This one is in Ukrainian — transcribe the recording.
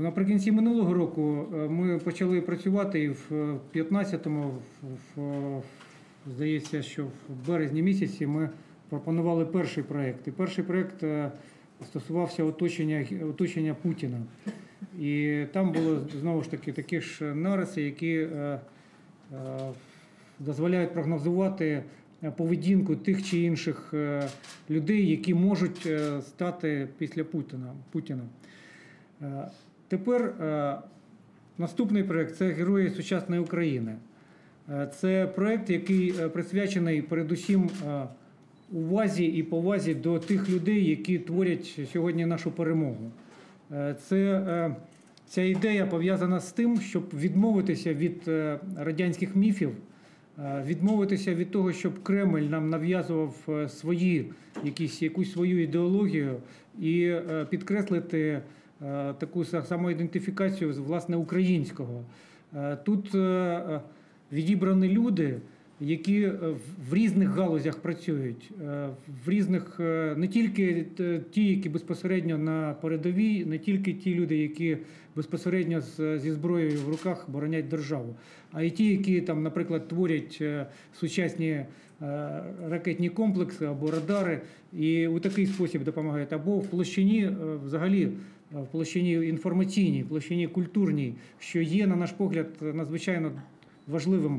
Наприкінці минулого року е, ми почали працювати і в 15-му, в- в- здається, що в березні місяці ми пропонували перший проєкт. І перший проєкт е, стосувався оточення, оточення Путіна. І там було знову ж таки такі ж нариси, які е, е, дозволяють прогнозувати е, поведінку тих чи інших е, людей, які можуть е, стати після. Путіна. Тепер е, наступний проект це Герої сучасної України. Е, Це проект, який е, присвячений передусім увазі і повазі до тих людей, які творять сьогодні нашу перемогу. Це ця ідея пов'язана з тим, щоб відмовитися від радянських міфів, відмовитися від того, щоб Кремль нам нав'язував свої якісь якусь свою ідеологію і підкреслити таку самоідентифікацію власне українського. Е, Тут е, е, відібрані люди, які е, в- різних галузях працюють, е, в різних е, не тільки ті, які безпосередньо на передовій, не тільки ті люди, які безпосередньо зі зброєю в руках боронять державу, а й ті, які там, наприклад, творять сучасні ракетні комплекси або радари, і у такий спосіб допомагають, або в площині взагалі. В площині інформаційній, в площині культурній, що є, на наш погляд, надзвичайно важливим